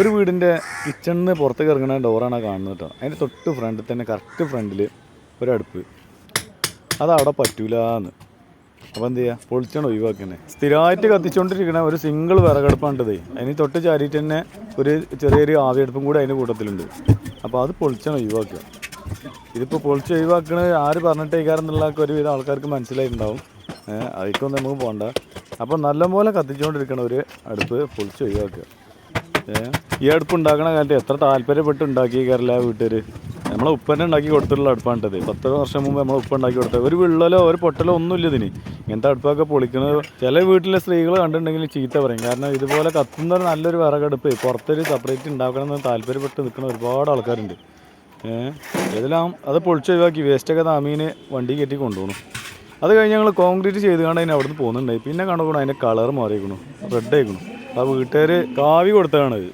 ഒരു വീടിന്റെ കിച്ചണിൽ നിന്ന് പുറത്തേക്ക് ഇറങ്ങുന്ന ഡോറാണ് കാണുന്നത് കേട്ടോ. അതിന്റെ തൊട്ട് ഫ്രണ്ടിൽ തന്നെ കറക്റ്റ് ഫ്രണ്ടിൽ ഒരടുപ്പ് അതവിടെ പറ്റൂലെന്ന്. അപ്പോൾ എന്ത് ചെയ്യുക പൊളിച്ചാണ് ഒഴിവാക്കുന്നത് സ്ഥിരമായിട്ട് കത്തിച്ചുകൊണ്ടിരിക്കുന്ന ഒരു സിംഗിൾ വിറകടുപ്പാണ്ടതേ അതിന് തൊട്ട് ചാരിയിട്ട് തന്നെ ഒരു ചെറിയൊരു ആവിയടുപ്പും കൂടെ അതിന്റെ കൂട്ടത്തിലുണ്ട്. അപ്പോൾ അത് പൊളിച്ചാണ് ഒഴിവാക്കുക. ഇതിപ്പോൾ പൊളിച്ച് ഒഴിവാക്കണത് ആര് പറഞ്ഞിട്ടേക്കാരെന്നുള്ളതൊക്കെ ഒരുവിധം ആൾക്കാർക്ക് മനസ്സിലായിട്ടുണ്ടാവും. അതിക്കൊന്നും നമുക്ക് പോകണ്ട അപ്പോൾ നല്ലപോലെ കത്തിച്ചുകൊണ്ടിരിക്കണ ഒരു അടുപ്പ് പൊളിച്ച് ഒഴിവാക്കുക. ഈ അടുപ്പ് ഉണ്ടാക്കണ കാലത്ത് എത്ര താല്പര്യപ്പെട്ട് ഉണ്ടാക്കി കയറില്ല വീട്ടുകാർ നമ്മളെ ഉപ്പന്നെ ഉണ്ടാക്കി കൊടുത്തിട്ടുള്ള അടുപ്പാണിട്ടത്. പത്ത് വർഷം മുമ്പ് നമ്മളെ ഉപ്പ ഉണ്ടാക്കി കൊടുത്തത്. ഒരു വിള്ളലോ ഒരു പൊട്ടലോ ഒന്നുമില്ല ഇതിന്. ഇങ്ങനത്തെ അടുപ്പൊക്കെ പൊളിക്കുന്നത് ചില വീട്ടിലെ സ്ത്രീകൾ കണ്ടിട്ടുണ്ടെങ്കിൽ ചീത്ത പറയും. കാരണം ഇതുപോലെ കത്തുന്ന നല്ലൊരു വിറകടുപ്പ്. പുറത്തൊരു സെപ്പറേറ്റ് ഉണ്ടാക്കണം എന്ന് താല്പര്യപ്പെട്ട് നിൽക്കുന്ന ഒരുപാട് ആൾക്കാരുണ്ട്. ഏഹ് ഇതെല്ലാം അത് പൊളിച്ചൊഴിവാക്കി വേസ്റ്റൊക്കെ താമീന് വണ്ടി കയറ്റി കൊണ്ടുപോകണം. അത് കഴിഞ്ഞ് ഞങ്ങൾ കോൺക്രീറ്റ് ചെയ്ത് കണ്ട് അതിന് അവിടുന്ന് പോകുന്നുണ്ടായി. പിന്നെ കണ്ടുകൂടെ അതിന്റെ കളർ മാറിയിരിക്കണു റെഡ് ആയിക്കണു. ആ വീട്ടുകാർ കാവി കൊടുത്തതാണ്. ഇത്